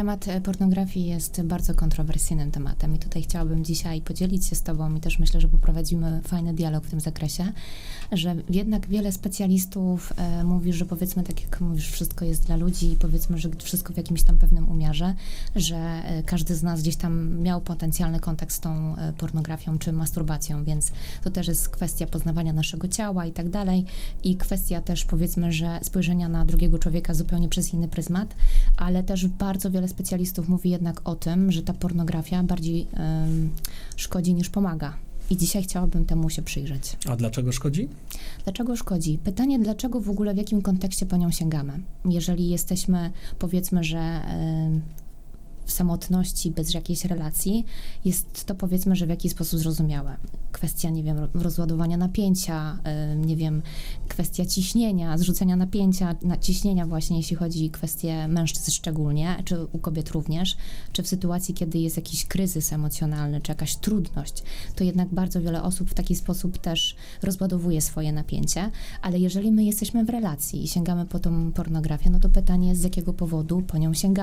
Temat e, pornografii jest bardzo kontrowersyjnym tematem i tutaj chciałabym dzisiaj podzielić się z Tobą i też myślę, że poprowadzimy fajny dialog w tym zakresie, że jednak wiele specjalistów e, mówi, że powiedzmy, tak jak mówisz, wszystko jest dla ludzi i powiedzmy, że wszystko w jakimś tam pewnym umiarze, że e, każdy z nas gdzieś tam miał potencjalny kontakt z tą e, pornografią czy masturbacją, więc to też jest kwestia poznawania naszego ciała i tak dalej i kwestia też powiedzmy, że spojrzenia na drugiego człowieka zupełnie przez inny pryzmat, ale też bardzo wiele specjalistów mówi jednak o tym, że ta pornografia bardziej szkodzi niż pomaga. I dzisiaj chciałabym temu się przyjrzeć. A dlaczego szkodzi? Dlaczego szkodzi? Pytanie, dlaczego w ogóle, w jakim kontekście po nią sięgamy? Jeżeli jesteśmy, powiedzmy, że samotności, bez jakiejś relacji, jest to powiedzmy, że w jakiś sposób zrozumiałe. Kwestia, nie wiem, ro- rozładowania napięcia, nie wiem, kwestia ciśnienia, zrzucenia napięcia, na ciśnienia właśnie, jeśli chodzi o kwestie mężczyzn szczególnie, czy u kobiet również, czy w sytuacji, kiedy jest jakiś kryzys emocjonalny, czy jakaś trudność, to jednak bardzo wiele osób w taki sposób też rozładowuje swoje napięcie, ale jeżeli my jesteśmy w relacji i sięgamy po tą pornografię, no to pytanie z jakiego powodu po nią sięgamy.